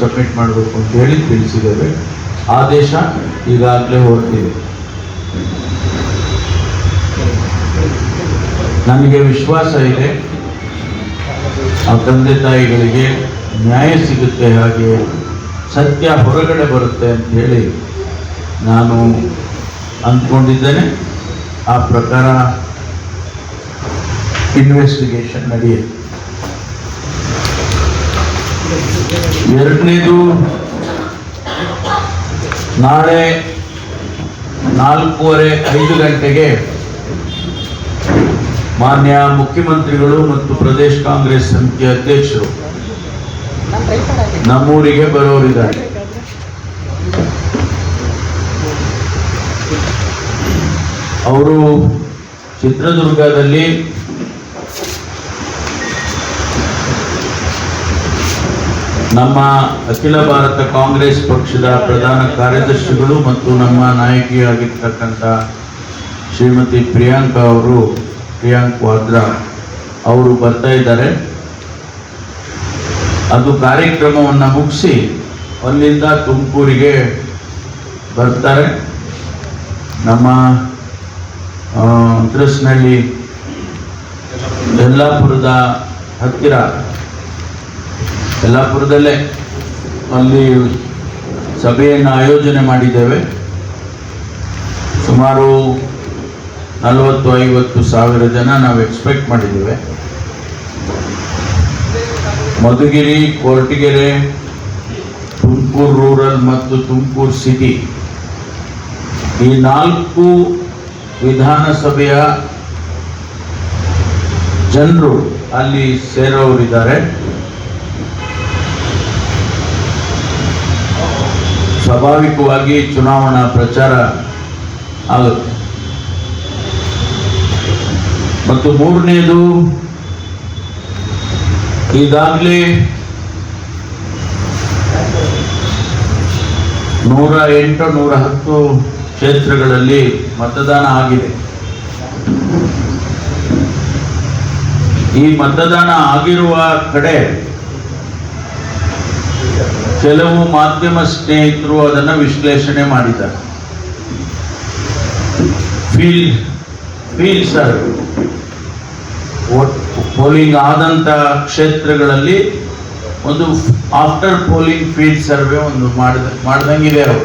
Submit ಮಾಡಬೇಕು ಅಂತ ಹೇಳಿ ತಿಳಿಸಿದ್ದೇವೆ. ಆದೇಶ ಈಗಾಗಲೇ ಹೊರಟಿದೆ. ನಮಗೆ ವಿಶ್ವಾಸ ಇದೆ. ಆ ತಂದೆ ತಾಯಿಗಳಿಗೆ ನ್ಯಾಯ ಸಿಗುತ್ತೆ ಹಾಗೆ ಸತ್ಯ ಹೊರಗಡೆ ಬರುತ್ತೆ ಅಂತ ಹೇಳಿ ನಾನು ಅಂದ್ಕೊಂಡಿದ್ದೇನೆ. ಆ ಪ್ರಕಾರ ಇನ್ವೆಸ್ಟಿಗೇಷನ್ ನಡೆಯುತ್ತೆ. ಎರಡನೇದು, ನಾಳೆ ನಾಲ್ಕೂವರೆ ಐದು ಗಂಟೆಗೆ ಮಾನ್ಯ ಮುಖ್ಯಮಂತ್ರಿಗಳು ಮತ್ತು ಪ್ರದೇಶ ಕಾಂಗ್ರೆಸ್ ಸಮಿತಿ ಅಧ್ಯಕ್ಷರು ನಮ್ಮೂರಿಗೆ ಬರೋರಿದ್ದಾರೆ. ಅವರು ಚಿತ್ರದುರ್ಗದಲ್ಲಿ ನಮ್ಮ ಅಖಿಲ ಭಾರತ ಕಾಂಗ್ರೆಸ್ ಪಕ್ಷದ ಪ್ರಧಾನ ಕಾರ್ಯದರ್ಶಿಗಳು ಮತ್ತು ನಮ್ಮ ನಾಯಕಿಯಾಗಿರ್ತಕ್ಕಂಥ ಶ್ರೀಮತಿ ಪ್ರಿಯಾಂಕಾ ಅವರು, ಪ್ರಿಯಾಂಕ್ ವಾದ್ರಾ ಅವರು ಬರ್ತಾ ಇದ್ದಾರೆ. ಅದು ಕಾರ್ಯಕ್ರಮವನ್ನು ಮುಗಿಸಿ ಅಲ್ಲಿಂದ ತುಮಕೂರಿಗೆ ಬರ್ತಾರೆ. ನಮ್ಮ ತ್ರಸ್ನಹಳ್ಳಿ ಯಲ್ಲಾಪುರದ ಹತ್ತಿರ ಯಲ್ಲಾಪುರದಲ್ಲೇ ಅಲ್ಲಿ ಸಭೆಯನ್ನು ಆಯೋಜನೆ ಮಾಡಿದ್ದೇವೆ. ಸುಮಾರು ನಲವತ್ತು ಐವತ್ತು ಸಾವಿರ ಜನ ನಾವು ಎಕ್ಸ್ಪೆಕ್ಟ್ ಮಾಡಿದ್ದೇವೆ. ಮಧುಗಿರಿ, ಕೊರಟಗೆರೆ, ತುಮಕೂರು ರೂರಲ್ ಮತ್ತು ತುಮಕೂರು ಸಿಟಿ ಈ ನಾಲ್ಕು ವಿಧಾನಸಭೆಯ ಜನರು ಅಲ್ಲಿ ಸೇರೋರಿದ್ದಾರೆ. ಸ್ವಾಭಾವಿಕವಾಗಿ ಚುನಾವಣಾ ಪ್ರಚಾರ ಆಗುತ್ತೆ. ಮತ್ತು ಮೂರನೇದು, ಈಗಾಗಲೇ ನೂರ ಎಂಟು, ನೂರ ಹತ್ತು ಕ್ಷೇತ್ರಗಳಲ್ಲಿ ಮತದಾನ ಆಗಿದೆ. ಈ ಮತದಾನ ಆಗಿರುವ ಕಡೆ ಕೆಲವು ಮಾಧ್ಯಮ ಸ್ನೇಹಿತರು ಅದನ್ನು ವಿಶ್ಲೇಷಣೆ ಮಾಡಿದ್ದಾರೆ. ಫೀಲ್ ಫೀಲ್ ಸರ್ ಪೋಲಿಂಗ್ ಆದಂಥ ಕ್ಷೇತ್ರಗಳಲ್ಲಿ ಒಂದು ಆಫ್ಟರ್ ಪೋಲಿಂಗ್ ಫೀಲ್ಡ್ ಸರ್ವೆ ಒಂದು ಮಾಡಿದ, ಮಾಡ್ದಂಗಿದೆ ಅವರು.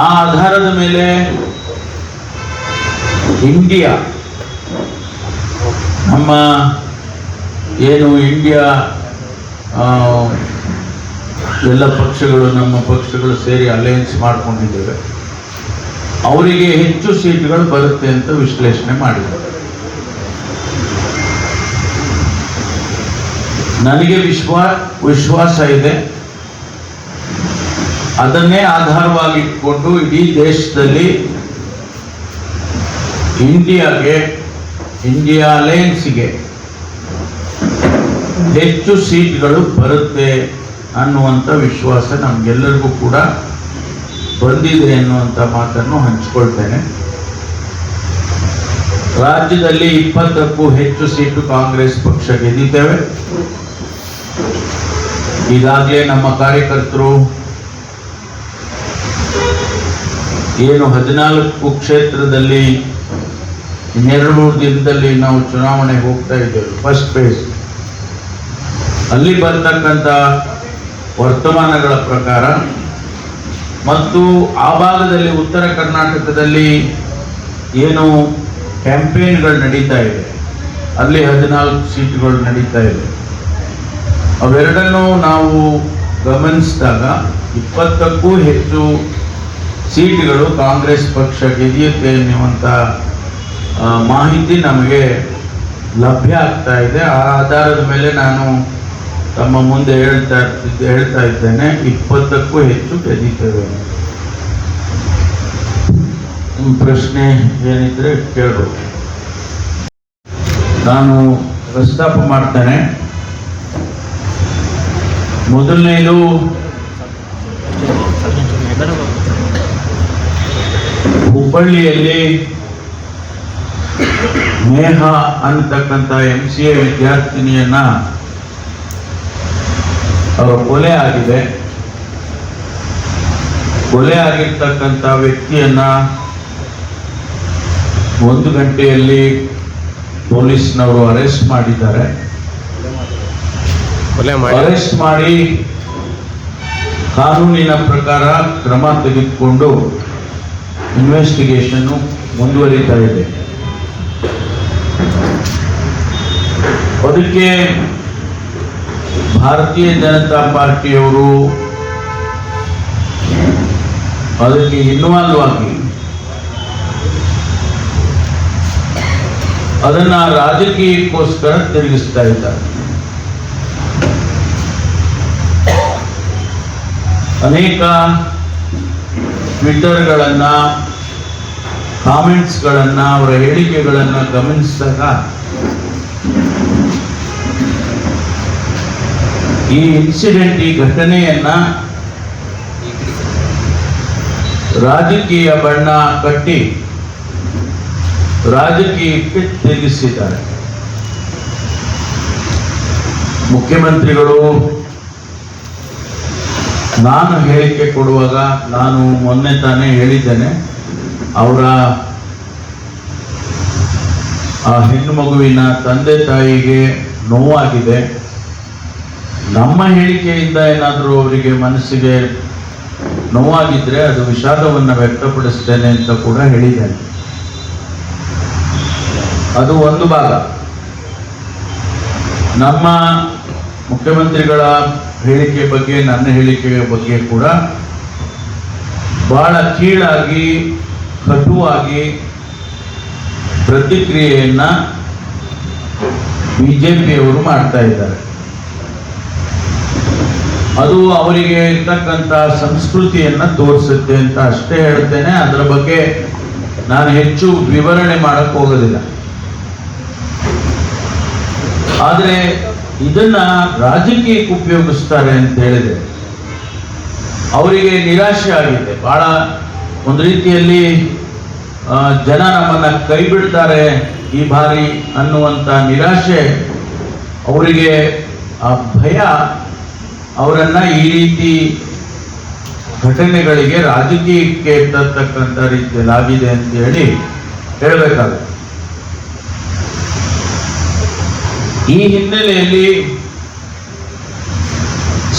ಆ ಆಧಾರದ ಮೇಲೆ ಇಂಡಿಯಾ, ನಮ್ಮ ಏನು ಇಂಡಿಯಾ ಎಲ್ಲ ಪಕ್ಷಗಳು, ನಮ್ಮ ಪಕ್ಷಗಳು ಸೇರಿ ಅಲಯನ್ಸ್ ಮಾಡಿಕೊಂಡಿದ್ದೇವೆ. ಅವರಿಗೆ ಹೆಚ್ಚು ಸೀಟ್ಗಳು ಬರುತ್ತೆ ಅಂತ ವಿಶ್ಲೇಷಣೆ ಮಾಡಿದ್ದಾರೆ ನನಗೆ ವಿಶ್ವಾ, ವಿಶ್ವಾಸ ಇದೆ. ಅದನ್ನೇ ಆಧಾರವಾಗಿಟ್ಕೊಂಡು ಇಡೀ ದೇಶದಲ್ಲಿ ಇಂಡಿಯಾಗೆ, ಇಂಡಿಯಾ ಅಲಯನ್ಸ್ಗೆ ಹೆಚ್ಚು ಸೀಟ್ಗಳು ಬರುತ್ತೆ. ಅನ್ನುವಂಥ ವಿಶ್ವಾಸ ನಮಗೆಲ್ಲರಿಗೂ ಕೂಡ ಬಂದಿದೆ ಎನ್ನುವಂಥ ಮಾತನ್ನು ಹಂಚಿಕೊಳ್ತೇನೆ. ರಾಜ್ಯದಲ್ಲಿ ಇಪ್ಪತ್ತಕ್ಕೂ ಹೆಚ್ಚು ಸೀಟು ಕಾಂಗ್ರೆಸ್ ಪಕ್ಷ ಗೆದ್ದಿದ್ದೇವೆ. ಈಗಾಗಲೇ ನಮ್ಮ ಕಾರ್ಯಕರ್ತರು ಏನು ಹದಿನಾಲ್ಕು ಕ್ಷೇತ್ರದಲ್ಲಿ ಇನ್ನೆರಡು ಮೂರು ದಿನದಲ್ಲಿ ನಾವು ಚುನಾವಣೆಗೆ ಹೋಗ್ತಾ ಇದ್ದೇವೆ ಫಸ್ಟ್ ಫೇಸ್ ಅಲ್ಲಿ ಬರ್ತಕ್ಕಂಥ ವರ್ತಮಾನಗಳ ಪ್ರಕಾರ ಮತ್ತು ಆ ಭಾಗದಲ್ಲಿ ಉತ್ತರ ಕರ್ನಾಟಕದಲ್ಲಿ ಏನು ಕ್ಯಾಂಪೇನ್ಗಳು ನಡೀತಾ ಇದೆ, ಅಲ್ಲಿ ಹದಿನಾಲ್ಕು ಸೀಟ್ಗಳು ನಡೀತಾ ಇದೆ. ಅವೆರಡನ್ನೂ ನಾವು ಗಮನಿಸಿದಾಗ ಇಪ್ಪತ್ತಕ್ಕೂ ಹೆಚ್ಚು ಸೀಟ್ಗಳು ಕಾಂಗ್ರೆಸ್ ಪಕ್ಷ ಗೆದಿಯುತ್ತೆ ಎನ್ನುವಂಥ ಮಾಹಿತಿ ನಮಗೆ ಲಭ್ಯ ಆಗ್ತಾ ಇದೆ. ಆ ಆಧಾರದ ಮೇಲೆ ನಾನು ತಮ್ಮ ಮುಂದೆ ಹೇಳ್ತಾ ಹೇಳ್ತಾ ಇದ್ದೇನೆ, ಇಪ್ಪತ್ತಕ್ಕೂ ಹೆಚ್ಚು ಕದೀತೇವೆ ಪ್ರಶ್ನೆ ಏನಿದ್ರೆ ಕೇಳು. ನಾನು ಪ್ರಸ್ತಾಪ ಮಾಡ್ತೇನೆ. ಮೊದಲನೇದು, ಹುಬ್ಬಳ್ಳಿಯಲ್ಲಿ ನೇಹ ಅಂತಕ್ಕಂಥ ಎಂ ಸಿ ಎ ವಿದ್ಯಾರ್ಥಿನಿಯನ್ನ ಅವರ ಕೊಲೆ ಆಗಿದೆ. ಕೊಲೆ ಆಗಿರ್ತಕ್ಕಂಥ ವ್ಯಕ್ತಿಯನ್ನ ಒಂದು ಗಂಟೆಯಲ್ಲಿ ಪೊಲೀಸ್ನವರು ಅರೆಸ್ಟ್ ಮಾಡಿದ್ದಾರೆ. ಅರೆಸ್ಟ್ ಮಾಡಿ ಕಾನೂನಿನ ಪ್ರಕಾರ ಕ್ರಮ ತೆಗೆದುಕೊಂಡು ಇನ್ವೆಸ್ಟಿಗೇಷನ್ ಮುಂದುವರಿತಾ ಇದೆ. ಅದಕ್ಕೆ ಭಾರತೀಯ ಜನತಾ ಪಾರ್ಟಿಯವರು ಅದಕ್ಕೆ ಇನ್ವಾಲ್ವ್ ಆಗಿ ಅದನ್ನ ರಾಜಕೀಯಕ್ಕೋಸ್ಕರ ತಿರುಗಿಸ್ತಾ ಇದ್ದಾರೆ. ಅನೇಕ ಟ್ವಿಟರ್ಗಳನ್ನ, ಕಾಮೆಂಟ್ಸ್ಗಳನ್ನ, ಅವರ ಹೇಳಿಕೆಗಳನ್ನ ಗಮನಿಸಿದಾಗ ಈ ಇನ್ಸಿಡೆಂಟ್ ಈ ಘಟನೆಯನ್ನ ರಾಜಕೀಯ ಬಣ್ಣ ಕಟ್ಟಿ ರಾಜಕೀಯಕ್ಕೆ ತಿರುಗಿಸಿದ್ದಾರೆ. ಮುಖ್ಯಮಂತ್ರಿಗಳು, ನಾನು ಹೇಳಿಕೆ ಕೊಡುವಾಗ ನಾನು ಮೊನ್ನೆ ತಾನೇ ಹೇಳಿದ್ದೇನೆ, ಅವರ ಆ ಹೆಣ್ಣು ಮಗುವಿನ ತಂದೆ ತಾಯಿಗೆ ನೋವಾಗಿದೆ. ನಮ್ಮ ಹೇಳಿಕೆಯಿಂದ ಏನಾದರೂ ಅವರಿಗೆ ಮನಸ್ಸಿಗೆ ನೋವಾಗಿದ್ರೆ ಅದು ವಿಷಾದವನ್ನು ವ್ಯಕ್ತಪಡಿಸ್ತೇನೆ ಅಂತ ಕೂಡ ಹೇಳಿದ್ದೇನೆ ಅದು ಒಂದು ಭಾಗ. ನಮ್ಮ ಮುಖ್ಯಮಂತ್ರಿಗಳ ಹೇಳಿಕೆ ಬಗ್ಗೆ, ನನ್ನ ಹೇಳಿಕೆ ಬಗ್ಗೆ ಕೂಡ ಬಹಳ ಕೀಳಾಗಿ, ಕಟುವಾಗಿ ಜೆ ಪಿಯವರು ಮಾಡ್ತಾ ಇದ್ದಾರೆ. ಅದು ಅವರಿಗೆ ಇರ್ತಕ್ಕಂಥ ಸಂಸ್ಕೃತಿಯನ್ನ ತೋರಿಸುತ್ತೆ ಅಂತ ಅಷ್ಟೇ ಹೇಳ್ತೇನೆ. ಅದರ ಬಗ್ಗೆ ನಾನು ಹೆಚ್ಚು ವಿವರಣೆ ಮಾಡಕ್ ಹೋಗೋದಿಲ್ಲ. ಆದರೆ ಇದನ್ನ ರಾಜಕೀಯಕ್ಕೆ ಉಪಯೋಗಿಸ್ತಾರೆ ಅಂತ ಹೇಳಿದೆ ಅವರಿಗೆ ನಿರಾಶೆ ಆಗಿದೆ. ಬಹಳ ಒಂದು ರೀತಿಯಲ್ಲಿ ಜನ ನಮ್ಮನ್ನ ಕೈ ಬಿಡ್ತಾರೆ ಈ ಬಾರಿ ಅನ್ನುವಂಥ ನಿರಾಶೆ ಅವರಿಗೆ, ಆ, ಭಯ ಅವರನ್ನ ಈ ರೀತಿ ಘಟನೆಗಳಿಗೆ ರಾಜಕೀಯಕ್ಕೆ ತರ್ತಕ್ಕಂಥ ರೀತಿಯಲ್ಲಿ ಅಂತ ಹೇಳಿ ಹೇಳಬೇಕಾಗುತ್ತೆ. ಈ ಹಿನ್ನೆಲೆಯಲ್ಲಿ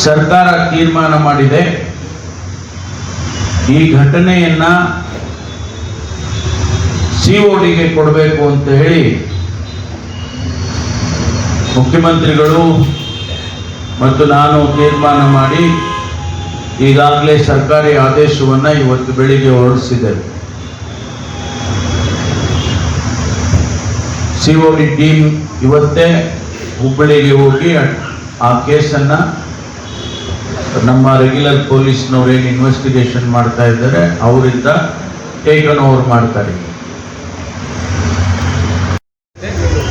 ಸರ್ಕಾರ ತೀರ್ಮಾನ ಮಾಡಿದೆ. ಈ ಘಟನೆಯನ್ನ ಸಿಒಡಿಗೆ ಕೊಡಬೇಕು ಅಂತ ಹೇಳಿ ಮುಖ್ಯಮಂತ್ರಿಗಳು ಮತ್ತು ನಾನು ತೀರ್ಮಾನ ಮಾಡಿ ಈಗಾಗಲೇ ಸರ್ಕಾರಿ ಆದೇಶವನ್ನು ಇವತ್ತು ಬೆಳಿಗ್ಗೆ ಹೊರಡಿಸಿದ್ದೇವೆ ಸಿಒಡಿ ಟೀಮ್ ಇವತ್ತೇ ಹುಬ್ಬಳ್ಳಿಗೆ ಹೋಗಿ ಆ ಕೇಸನ್ನು ನಮ್ಮ ರೆಗ್ಯುಲರ್ ಪೊಲೀಸ್ನವ್ರು ಏನು ಇನ್ವೆಸ್ಟಿಗೇಷನ್ ಮಾಡ್ತಾ ಇದ್ದಾರೆ, ಅವರಿಂದ ಟೇಕನ್ ಓವರ್ ಮಾಡ್ತಾರೆ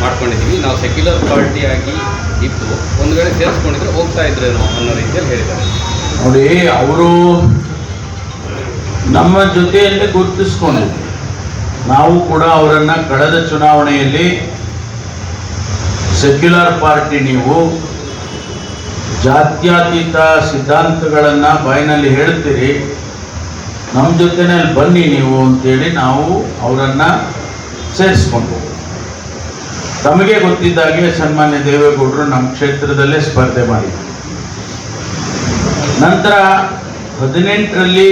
ಮಾಡ್ಕೊಂಡಿದ್ದೀವಿ ನಾವು ಸೆಕ್ಯುಲರ್ ಇದ್ದು ಒಂದು ವೇಳೆ ಸೇರಿಸ್ಕೊಂಡಿದ್ರೆ ಹೋಗ್ತಾ ಇದ್ರೇನೋ ಅನ್ನೋ ರೀತಿಯಲ್ಲಿ ಹೇಳಿದ್ದಾರೆ. ನೋಡಿ, ಅವರು ನಮ್ಮ ಜೊತೆಯಲ್ಲಿ ಗುರುತಿಸ್ಕೊಂಡಿದ್ರು ನಾವು ಕೂಡ ಅವರನ್ನ ಕಳೆದ ಚುನಾವಣೆಯಲ್ಲಿ ಸೆಕ್ಯುಲರ್ ಪಾರ್ಟಿ ನೀವು ಜಾತ್ಯತೀತ ಸಿದ್ಧಾಂತಗಳನ್ನ ಬಾಯಿನಲ್ಲಿ ಹೇಳ್ತೀರಿ ನಮ್ಮ ಜೊತೆನಲ್ಲಿ ಬನ್ನಿ ನೀವು ಅಂತೇಳಿ ನಾವು ಅವರನ್ನು ಸೇರಿಸ್ಕೊಂಡು ತಮಗೆ ಗೊತ್ತಿದ್ದಾಗೆ ಸನ್ಮಾನ್ಯ ದೇವೇಗೌಡರು ನಮ್ಮ ಕ್ಷೇತ್ರದಲ್ಲೇ ಸ್ಪರ್ಧೆ ಮಾಡಿದರು. ನಂತರ ಹದಿನೆಂಟರಲ್ಲಿ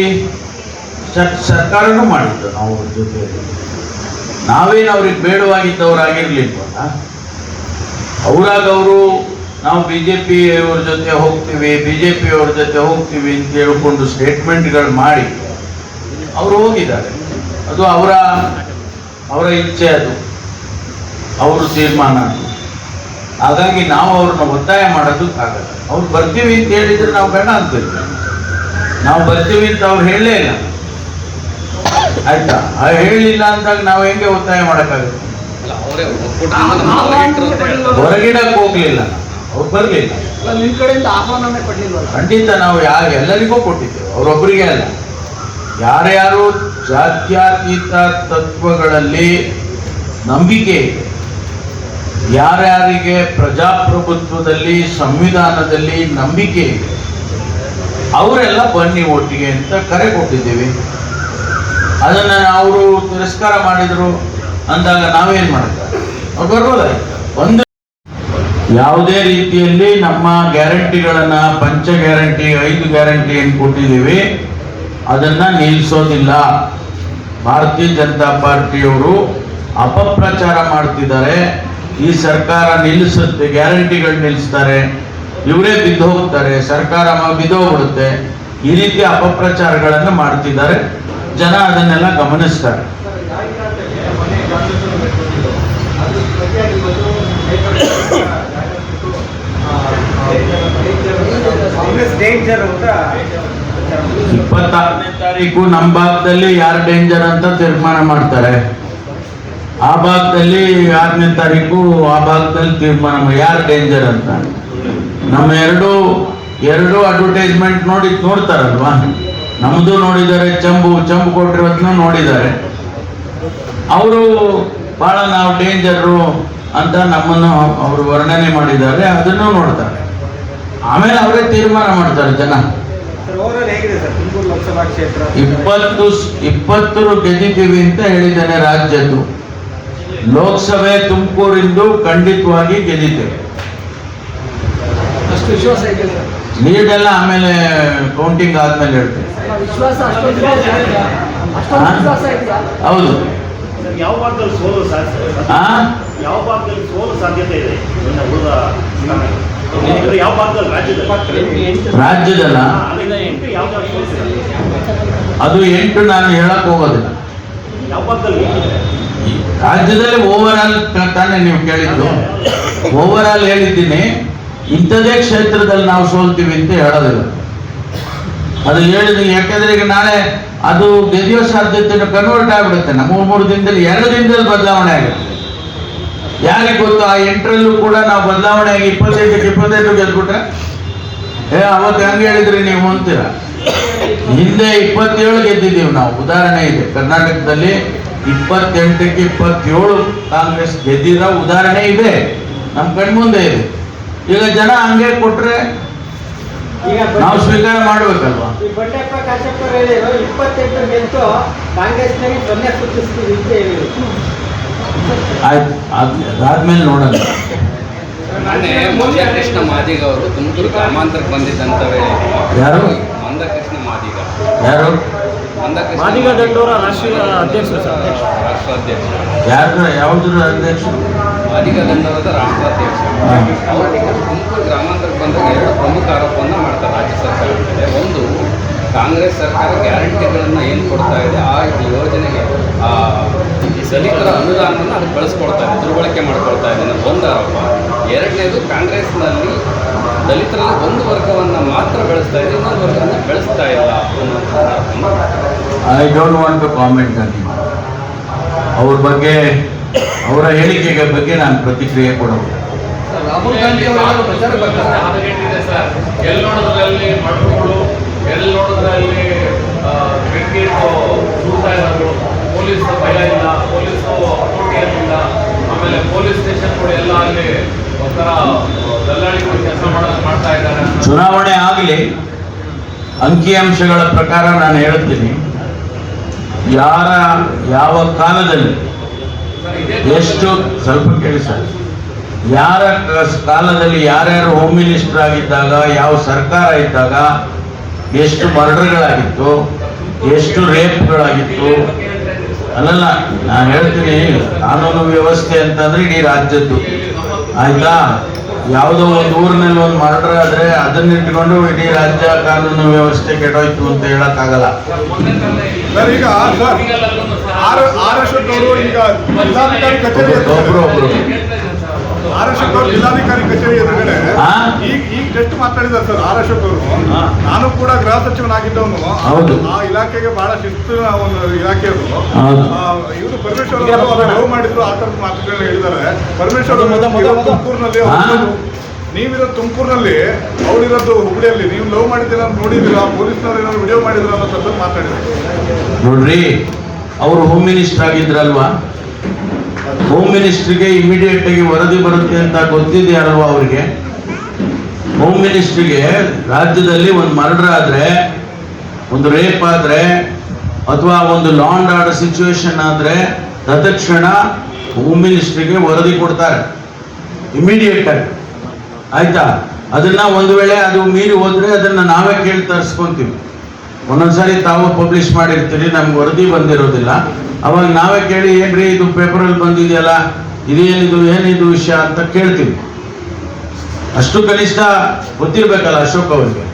ಸರ್ಕಾರನೂ ಮಾಡಿದ್ದು ನಾವು ಅವ್ರ ಜೊತೆಯಲ್ಲಿ. ನಾವೇನು ಅವ್ರಿಗೆ ಬೇಡವಾಗಿದ್ದವರಾಗಿರ್ಲಿಲ್ವಲ್ಲ? ಅವರಾಗ ಅವರು ನಾವು ಬಿ ಜೆ ಪಿ ಅವ್ರ ಜೊತೆ ಹೋಗ್ತೀವಿ ಬಿ ಜೆ ಪಿ ಅವ್ರ ಜೊತೆ ಹೋಗ್ತೀವಿ ಅಂತ ಹೇಳ್ಕೊಂಡು ಸ್ಟೇಟ್ಮೆಂಟ್ಗಳು ಮಾಡಿ, ಅವರು ಹೋಗಿದ್ದಾರೆ. ಅದು ಅವರ ಅವರ ಇಚ್ಛೆ ಅದು. ಅವರು ತೀರ್ಮಾನ. ಹಾಗಾಗಿ ನಾವು ಅವ್ರನ್ನ ಒತ್ತಾಯ ಮಾಡೋದಕ್ಕಾಗಲ್ಲ ಅವ್ರು ಬರ್ತೀವಿ ಅಂತ ಹೇಳಿದ್ರೆ ನಾವು ಬೇಡ ಅಂತೀವಿ. ನಾವು ಬರ್ತೀವಿ ಅಂತ ಅವ್ರು ಹೇಳಲೇ ಇಲ್ಲ. ಆಯ್ತಾ? ಹೇಳಿಲ್ಲ ಅಂದಾಗ ನಾವು ಹೆಂಗೆ ಒತ್ತಾಯ ಮಾಡೋಕ್ಕಾಗುತ್ತೆ? ಹೊರಗಿಡಕ್ಕೆ ಹೋಗ್ಲಿಲ್ಲ. ಅವ್ರು ಬರಲಿಲ್ಲ. ಖಂಡಿತ ನಾವು ಯಾರು ಎಲ್ಲರಿಗೂ ಕೊಟ್ಟಿದ್ದೇವೆ. ಅವರೊಬ್ಬರಿಗೆ ಅಲ್ಲ. ಯಾರ್ಯಾರು ಜಾತ್ಯತೀತ ತತ್ವಗಳಲ್ಲಿ ನಂಬಿಕೆ ಇದೆ ಯಾರ್ಯಾರಿಗೆ ಪ್ರಜಾಪ್ರಭುತ್ವದಲ್ಲಿ, ಸಂವಿಧಾನದಲ್ಲಿ ನಂಬಿಕೆ ಇದೆ, ಅವರೆಲ್ಲ ಬನ್ನಿ ಒಟ್ಟಿಗೆ ಅಂತ ಕರೆ ಕೊಟ್ಟಿದ್ದೀವಿ. ಅದನ್ನು ಅವರು ತಿರಸ್ಕಾರ ಮಾಡಿದರು ಅಂದಾಗ ನಾವೇನು ಮಾಡ್ತಾರೆ ಬರ್ಬೋದಾಯ್ತು ಒಂದು ಯಾವುದೇ ರೀತಿಯಲ್ಲಿ ನಮ್ಮ ಗ್ಯಾರಂಟಿಗಳನ್ನು, ಪಂಚ ಗ್ಯಾರಂಟಿ, ಐದು ಗ್ಯಾರಂಟಿ ಏನು ಕೊಟ್ಟಿದ್ದೀವಿ, ಅದನ್ನು ನಿಲ್ಲಿಸೋದಿಲ್ಲ ಭಾರತೀಯ ಜನತಾ ಪಾರ್ಟಿಯವರು ಅಪಪ್ರಚಾರ ಮಾಡ್ತಿದ್ದಾರೆ. ಈ ಸರ್ಕಾರ ನಿಲ್ಲಿಸುತ್ತೆ, ಗ್ಯಾರಂಟಿಗಳು ನಿಲ್ಲಿಸ್ತಾರೆ. ಇವರೇ ಬಿದ್ದು ಹೋಗ್ತಾರೆ, ಸರ್ಕಾರ ಮ- ಬಿದ್ದು ಹೋಗ್ಬಿಡುತ್ತೆ. ಈ ರೀತಿ ಅಪಪ್ರಚಾರಗಳನ್ನು ಮಾಡ್ತಿದ್ದಾರೆ. ಜನ ಅದನ್ನೆಲ್ಲ ಗಮನಿಸ್ತಾರೆ. ಇಪ್ಪತ್ತಾರನೇ ತಾರೀಕು ನಮ್ಮ ಭಾಗದಲ್ಲಿ ಯಾರು ಡೇಂಜರ್ ಅಂತ ತೀರ್ಮಾನ ಮಾಡ್ತಾರೆ? ಆ ಭಾಗದಲ್ಲಿ ಆರನೇ ತಾರೀಕು, ಆ ಭಾಗದಲ್ಲಿ ತೀರ್ಮಾನ ಯಾರು ಡೇಂಜರ್ ಅಂತ? ನಮ್ಮ ಎರಡು ಎರಡು ಅಡ್ವರ್ಟೈಸ್ಮೆಂಟ್ ನೋಡಿ ನೋಡ್ತಾರಲ್ವಾ? ನಮ್ದು ನೋಡಿದ್ದಾರೆ, ಚಂಬು ಚಂಬು ಕೊಟ್ಟಿರೋದನ್ನ ನೋಡಿದ್ದಾರೆ. ಅವರು ಬಹಳ ನಾವು ಡೇಂಜರು ಅಂತ ನಮ್ಮನ್ನು ಅವರು ವರ್ಣನೆ ಮಾಡಿದ್ದಾರೆ, ಅದನ್ನು ನೋಡ್ತಾರೆ. ಆಮೇಲೆ ಅವರೇ ತೀರ್ಮಾನ ಮಾಡ್ತಾರೆ ಜನ. ಇಪ್ಪತ್ತು ಇಪ್ಪತ್ತು ಗೆದ್ದಿದ್ದೀವಿ ಅಂತ ಹೇಳಿದ್ದಾನೆ ರಾಜ್ಯದ್ದು. ಲೋಕಸಭೆ ತುಮಕೂರಿಂದು ಖಂಡಿತವಾಗಿ ಗೆದ್ದಿದ್ದೇವೆ ಅಷ್ಟು ವಿಶ್ವಾಸ ಇದೆ ಸರ್. ಆಮೇಲೆ ಕೌಂಟಿಂಗ್ ಆದ್ಮೇಲೆ ಹೇಳ್ತೇವೆ ಹೌದು. ಯಾವ ಭಾಗದಲ್ಲಿ ಸೋಲು ಯಾವ ಭಾಗದಲ್ಲಿ ಸೋಲು ಸಾಧ್ಯತೆ ಇದೆ? ಯಾವ ಭಾಗದಲ್ಲಿ? ರಾಜ್ಯದಲ್ಲಿ. ರಾಜ್ಯದಲ್ಲ? ಅದು ಎಂಟು ನಾನು ಹೇಳಕ್ ಹೋಗೋದಿಲ್ಲ. ಯಾವ ಭಾಗದಲ್ಲಿ? ರಾಜ್ಯದಲ್ಲಿ ಓವರ್ ಆಲ್ ತಾನೇ ನೀವು ಕೇಳಿದ್ದು. ಓವರ್ ಆಲ್ ಹೇಳಿದ್ದೀನಿ ಇಂಥದೇ ಕ್ಷೇತ್ರದಲ್ಲಿ ನಾವು ಸೋಲ್ತೀವಿ ಅಂತ ಹೇಳೋದಿಲ್ಲ. ಅದು ಹೇಳಿದ್ವಿ ಯಾಕಂದ್ರೆ ಈಗ ನಾಳೆ ಅದು ಗೆದಿಯೋ ಸಾಧ್ಯತೆ ಕನ್ವರ್ಟ್ ಆಗ್ಬಿಡುತ್ತೆ. ನಮ್ಮ ಮೂರು ಮೂರು ದಿನದಲ್ಲಿ, ಎರಡು ದಿನದಲ್ಲಿ ಬದಲಾವಣೆ ಆಗುತ್ತೆ. ಯಾರಿಗೆ ಗೊತ್ತು, ಆ ಎಂಟರಲ್ಲೂ ಕೂಡ ನಾವು ಬದಲಾವಣೆ ಆಗಿ ಇಪ್ಪತ್ತೈದಕ್ಕೆ ಇಪ್ಪತ್ತೈದು ಗೆದ್ಬಿಟ್ರೆ, ಏ, ಅವತ್ತು ಹಂಗೆ ಹೇಳಿದ್ರಿ ನೀವು ಅಂತೀರ? ಹಿಂದೆ ಇಪ್ಪತ್ತೇಳು ಗೆದ್ದಿದ್ದೀವಿ ನಾವು. ಉದಾಹರಣೆ ಇದೆ. ಕರ್ನಾಟಕದಲ್ಲಿ ಇಪ್ಪತ್ತೆಂಟಕ್ಕೆ ಇಪ್ಪತ್ತೇಳು ಕಾಂಗ್ರೆಸ್ ಗೆದ್ದಿರೋ ಉದಾಹರಣೆ ಇದೆ. ನಮ್ಮ ಕಣ್ಮುಂದೆ ಇದೆ. ಈಗ ಜನ ಹಂಗೆ ಕೊಟ್ರೆ ಈಗ ನಾವು ಸ್ವೀಕಾರ ಮಾಡ್ಬೇಕಲ್ವಾ? ಈ ಬಂಡೆಪ್ಪ ಕಾಶಪ್ಪ ಹೇಳಿದ್ರು ಇಪ್ಪತ್ತೆಂಟು ಗೆದ್ದು ಕಾಂಗ್ರೆಸ್ನಾಗೆ ಸೊನ್ನೆ ಸೂಚಿಸ್ತೀವಿ ಅಂತ ಹೇಳಿದ್ರು ಆಯ್ತು. ಆದ್- ಅದಾದ್ಮೇಲೆ ನೋಡೋಣ. ಮೊನ್ನೆ ಮಂದಕೃಷ್ಣ ಮಾದಿಗ ಅವರು ತುಮಕೂರು ಗ್ರಾಮಾಂತರಕ್ಕೆ ಬಂದಿದ್ದಂತ ವೇಳೆ ಯಾರು? ಮಂದಕೃಷ್ಣ ಮಾದಿಗ. ಯಾರು? ಮಾದಿಗ ದಂಡೋರ ರಾಷ್ಟ್ರೀಯ ಅಧ್ಯಕ್ಷರು ಸರ್. ರಾಷ್ಟ್ರಾಧ್ಯಕ್ಷ ಯಾರು ಯಾವ್ದ್ರ ಅಧ್ಯಕ್ಷರು? ಮಾದಿಗ ದಂಡೋರದ ರಾಷ್ಟ್ರಾಧ್ಯಕ್ಷ ಅಧ್ಯಕ್ಷ. ಅವರಿಗೆ ತುಮಕೂರು ಗ್ರಾಮಾಂತರಕ್ಕೆ ಬಂದಾಗ ಎರಡು ಪ್ರಮುಖ ಆರೋಪವನ್ನು ಮಾಡ್ತಾರೆ ರಾಜ್ಯ ಸರ್ಕಾರ ಮೇಲೆ ಒಂದು ಕಾಂಗ್ರೆಸ್ ಸರ್ಕಾರ ಗ್ಯಾರಂಟಿಗಳನ್ನು ಏನು ಕೊಡ್ತಾ ಇದೆ ಆ ಯೋಜನೆಗೆ ಆ, ಈ ದಲಿತರ ಅನುದಾನವನ್ನು ಅದು ಬಳಸ್ಕೊಳ್ತಾ ಇದೆ ದುರ್ಬಳಕೆ ಮಾಡ್ಕೊಳ್ತಾ ಇದೆ ಅನ್ನೋದು ಒಂದು ಆರೋಪ. ಎರಡನೇದು ಕಾಂಗ್ರೆಸ್ನಲ್ಲಿ ದಲಿತರಲ್ಲಿ ಒಂದು ವರ್ಗವನ್ನು ಮಾತ್ರ ಬೆಳೆಸ್ತಾ ಇದೆ ಇನ್ನೊಂದು ವರ್ಗವನ್ನು ಬೆಳೆಸ್ತಾ ಇಲ್ಲ. I don't want to comment ಅಲ್ಲಿ ಅವ್ರ ಬಗ್ಗೆ ಅವರ ಹೇಳಿಕೆಗಳ ಬಗ್ಗೆ ನಾನು ಪ್ರತಿಕ್ರಿಯೆ ಕೊಡೋದು. ರಾಹುಲ್ ಗಾಂಧಿ ಅವರು ಪ್ರಚಾರ ಬರ್ತಾರೆ ಸರ್ ಎಲ್ಲಿ ನೋಡೋದ್ರಲ್ಲಿ ಮಣ್ಣುಗಳು ಎಲ್ಲಿ ನೋಡೋದ್ರಲ್ಲಿ ಕ್ರಿಕೆಟ್ ಇರೋದು ಪೊಲೀಸ್ ಭಯ ಇಲ್ಲ ಪೊಲೀಸ್ ಇಲ್ಲ ಆಮೇಲೆ ಪೊಲೀಸ್ ಸ್ಟೇಷನ್ಗಳು ಎಲ್ಲ ಅಲ್ಲಿ ಒಂಥರ ಚುನಾವಣೆ ಆಗಲಿ, ಅಂಕಿಅಂಶಗಳ ಪ್ರಕಾರ ನಾನು ಹೇಳ್ತೀನಿ, ಯಾರ ಯಾವ ಕಾಲದಲ್ಲಿ ಎಷ್ಟು ಸ್ವಲ್ಪ ಕೇಳಿ ಸರ್ ಯಾರ ಕಾಲದಲ್ಲಿ ಯಾರ್ಯಾರು ಹೋಮ್ ಮಿನಿಸ್ಟರ್ ಆಗಿದ್ದಾಗ, ಯಾವ ಸರ್ಕಾರ ಇದ್ದಾಗ, ಎಷ್ಟು ಮರ್ಡರ್ಗಳಾಗಿತ್ತು, ಎಷ್ಟು ರೇಪ್ಗಳಾಗಿತ್ತು, ಅಲ್ಲಲ್ಲ, ನಾನು ಹೇಳ್ತೀನಿ, ಕಾನೂನು ವ್ಯವಸ್ಥೆ ಅಂತಂದ್ರೆ ಇಡೀ ರಾಜ್ಯದ್ದು. ಆಯ್ತಾ? ಯಾವುದೋ ಒಂದು ಊರಿನಲ್ಲಿ ಒಂದು ಮರ್ಡರ್ ಆದ್ರೆ ಅದನ್ನ ಇಟ್ಕೊಂಡು ಇಡೀ ರಾಜ್ಯ ಕಾನೂನು ವ್ಯವಸ್ಥೆ ಕೆಟ್ಟೋಯ್ತು ಅಂತ ಹೇಳಕ್ಕಾಗಲ್ಲ. ಸರ್, ಈಗ ಆರು ಆರು ಸಹ ಆರ್ ಆರ್ ಅಶೋಕ್ ಅವರು ಈಗ ಜಿಲ್ಲಾಧಿಕಾರಿ ಕಚೇರಿ ಒಬ್ರು ಒಬ್ರು ಆರ್ ಜಿಲ್ಲಾಧಿಕಾರಿ ಕಚೇರಿ ಎದುರುಗಡೆ ಜಸ್ಟ್ ಮಾತಾಡಿದ್ದಾರೆ ಸರ್ ಆರ್ ಅಶೋಕ್ ಅವರು. ನಾನು ಕೂಡ ಗೃಹ ಸಚಿವನಾಗಿದ್ದವನು. ಆ ಇಲಾಖೆಗೆ ಬಹಳ ಶಿಸ್ತಿನ ಒಂದು ಇಲಾಖೆ ಅದು. ಹೌದು. ಇವರು ಪರಮೇಶ್ವರ್ ಅವರು ಲವ್ ಮಾಡಿದ್ರು ಆ ಥರದ ಮಾತುಗಳನ್ನ ಹೇಳಿದ್ದಾರೆ. ಪರಮೇಶ್ವರ್ ತುಮಕೂರಿನಲ್ಲಿ ನೀವಿರೋ ನೀವಿರೋದು ತುಮಕೂರಿನಲ್ಲಿ ಅವರಿರೋದು ಹುಬ್ಳಿಯಲ್ಲಿ. ನೀವು ಲವ್ ಮಾಡಿದ್ದೀರ ಅಂತ ನೋಡಿದ್ದೀರಾ ಪೊಲೀಸ್ನವ್ರು ಏನಾದ್ರು ವಿಡಿಯೋ ಮಾಡಿದ್ರ ಅನ್ನೋ ಥರದ್ದು ಮಾತಾಡಿದ್ರು ನೋಡ್ರಿ ಅವರು ಹೋಮ್ ಮಿನಿಸ್ಟರ್ ಆಗಿದ್ರಲ್ವಾ? ಹೋಮ್ ಮಿನಿಸ್ಟ್ರಿಗೆ ಇಮಿಡಿಯೇಟ್ ಆಗಿ ವರದಿ ಬರುತ್ತೆ ಅಂತ ಗೊತ್ತಿದೆಯಲ್ವಾ ಅವರಿಗೆ? ಹೋಮ್ ಮಿನಿಸ್ಟ್ರಿಗೆ ರಾಜ್ಯದಲ್ಲಿ ಒಂದು ಮರ್ಡರ್ ಆದರೆ, ಒಂದು ರೇಪ್ ಆದರೆ, ಅಥವಾ ಒಂದು ಲಾಂಡ್ ಆರ್ಡರ್ ಸಿಚುವೇಶನ್ ಆದರೆ, ತತ್ಕ್ಷಣ ಹೋಮ್ ಮಿನಿಸ್ಟ್ರಿಗೆ ವರದಿ ಕೊಡ್ತಾರೆ. ಇಮಿಡಿಯೇಟ್ ಆಗಿ. ಆಯ್ತಾ? ಅದನ್ನ ಒಂದು ವೇಳೆ ಅದು ಮೀರಿ ಹೋದರೆ ಅದನ್ನ ನಾವೇ ಕೇಳಿ ತರಿಸ್ಕೊಂತೀವಿ. ಒಂದೊಂದ್ಸಾರಿ ತಾವು ಪಬ್ಲಿಷ್ ಮಾಡಿರ್ತೀರಿ, ನಮ್ಗೆ ವರದಿ ಬಂದಿರೋದಿಲ್ಲ. ಅವಾಗ ನಾವೇ ಕೇಳಿ, ಏನ್ರಿ ಇದು ಪೇಪರಲ್ಲಿ ಬಂದಿದೆಯಲ್ಲ? ಇದೇನಿದು, ಏನಿದು ವಿಷಯ ಅಂತ ಕೇಳ್ತೀವಿ. ಅಷ್ಟು ಕನಿಷ್ಠ ಗೊತ್ತಿರ್ಬೇಕಲ್ಲ ಅಶೋಕ್ ಅವರಿಗೆ.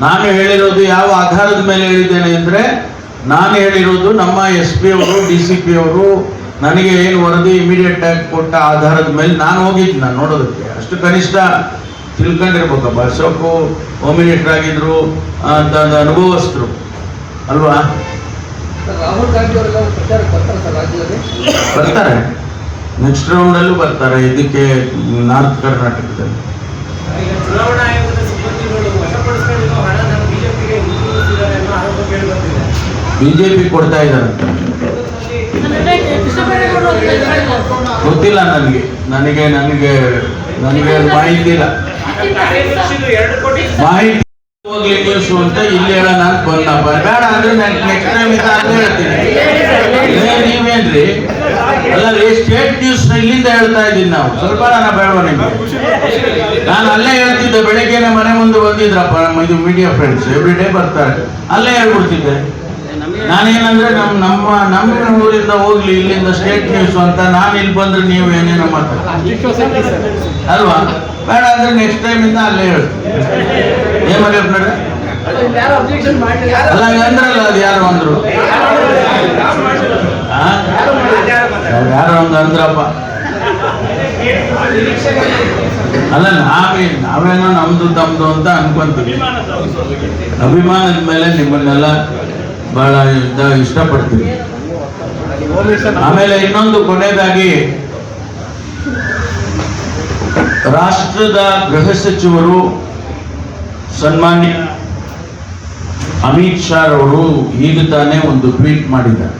ನಾನು ಹೇಳಿರೋದು ಯಾವ ಆಧಾರದ ಮೇಲೆ ಹೇಳಿದ್ದೇನೆ ಅಂದ್ರೆ ನಾನು ಹೇಳಿರೋದು ನಮ್ಮ ಎಸ್ ಪಿ ಅವರು ಡಿ ಸಿ ಪಿ ಅವರು ನನಗೆ ಏನು ವರದಿ ಇಮಿಡಿಯೇಟ್ ಆಗಿ ಕೊಟ್ಟ ಆಧಾರದ ಮೇಲೆ ನಾನು ಹೋಗಿದ್ದು ನಾನು ನೋಡೋದಕ್ಕೆ. ಅಷ್ಟು ಕನಿಷ್ಠ ತಿಳ್ಕೊಂಡಿರ್ಬೇಕಪ್ಪ. ಅಶೋಕು ಹೋಮ್ ಮಿನಿಸ್ಟರ್ ಆಗಿದ್ರು ಅಂತ ಒಂದು ಅನುಭವಸ್ಥರು. ಅಲ್ವಾ? ರಾಹುಲ್ ಗಾಂಧಿ ಅವರೆಲ್ಲ ಪ್ರಚಾರಕ್ಕೆ ಬರ್ತಾರೆ ಸರ್ ರಾಜ್ಯದಲ್ಲಿ? ಬರ್ತಾರೆ. ನೆಕ್ಸ್ಟ್ ರೌಂಡಲ್ಲೂ ಬರ್ತಾರೆ. ಇದಕ್ಕೆ ನಾರ್ತ್ ಕರ್ನಾಟಕದಲ್ಲಿ ಈಗ ಚುನಾವಣಾ ಆಯೋಗದ ಸಿಬ್ಬಂದಿಗಳು ವಶಪಡಿಸಿಕೊಂಡಿರೋ ಹಣ ನಮ್ಮ ಬಿಜೆಪಿಗೆ ಹಿಂದಿರುಗಿಸಿದ್ದಾರೆ ಅನ್ನೋ ಆರೋಪ ಕೇಳಿ ಬಂದಿದೆ. ಬಿಜೆಪಿ ಕೊಡ್ತಾ ಇದ್ದಾರಂತ ಗೊತ್ತಿಲ್ಲ ನನಗೆ ನನಗೆ ನನಗೆ ನನಗೆ ಮಾಹಿತಿ ಇಲ್ಲ. ಮಾಹಿತಿ ಹೋಗ್ಲಿಕ್ಕೆ ಅಂತ ಇಲ್ಲಿ ಹೇಳೋಣ ನಾನು ಬಂದ. ಬೇಡ ಅಂದ್ರೆ ನಾನು ನೆಕ್ಸ್ಟ್ ಟೈಮ್ ಇಲ್ಲ ಅಂತ ಹೇಳ್ತೀನಿ. ನೀವೇನ್ರಿ ಅಲ್ಲ ಸ್ಟೇಟ್ ನ್ಯೂಸ್ ಇಲ್ಲಿಂದ ಹೇಳ್ತಾ ಇದ್ದೀನಿ ನಾವು. ಸ್ವಲ್ಪ ನಾನು ಬೇಡವ ನಿಮ್ಗೆ? ನಾನು ಅಲ್ಲೇ ಹೇಳ್ತಿದ್ದೆ, ಬೆಳಗ್ಗೆನೆ ಮನೆ ಮುಂದೆ ಬಂದಿದ್ರಪ್ಪ, ನಮ್ಮ ಇದು ಮೀಡಿಯಾ ಫ್ರೆಂಡ್ಸ್ ಎವ್ರಿ ಡೇ ಬರ್ತಾರೆ. ಅಲ್ಲೇ ಹೇಳ್ಬಿಡ್ತಿದ್ದೆ. ನಾನೇನಂದ್ರೆ ನಮ್ಮ ನಮ್ಮ ನಮ್ಮ ಊರಿಂದ ಹೋಗ್ಲಿ, ಇಲ್ಲಿಂದ ಸ್ಟೇಟ್ ನ್ಯೂಸ್ ಅಂತ ನಾನು ಇಲ್ಲಿ ಬಂದ್ರೆ ನೀವು ಏನೇನೋ ಮಾತಾಡ್ತೀವಿ ಅಲ್ವಾ? ಬೇಡ ಅಂದ್ರೆ ನೆಕ್ಸ್ಟ್ ಟೈಮ್ ಇಂದ ಅಲ್ಲೇ ಹೇಳ್ತೀನಿ. ಏನ್ ಮಾಡ್ಬೇಕು ಅಲ್ಲ ಅಂದ್ರಲ್ಲ, ಅದು ಯಾರು ಅಂದ್ರು? ಯಾರೋ ಒಂದು ಅಂದ್ರಪ್ಪ? ಅಲ್ಲ, ನಾವೇ ನಾವೇನೋ ನಮ್ದು, ತಮ್ದು ಅಂತ ಅನ್ಕೊಂತೀವಿ. ಅಭಿಮಾನದ ಮೇಲೆ ನಿಮ್ಮನ್ನೆಲ್ಲ ಬಹಳ ಇಷ್ಟಪಡ್ತೀವಿ. ಆಮೇಲೆ ಇನ್ನೊಂದು ಕೊನೆಯದಾಗಿ, ರಾಷ್ಟ್ರದ ಗೃಹ ಸಚಿವರು ಸನ್ಮಾನ್ಯ ಅಮಿತ್ ಶಾ ಅವರು ಈಗ ತಾನೇ ಒಂದು ಟ್ವೀಟ್ ಮಾಡಿದ್ದಾರೆ.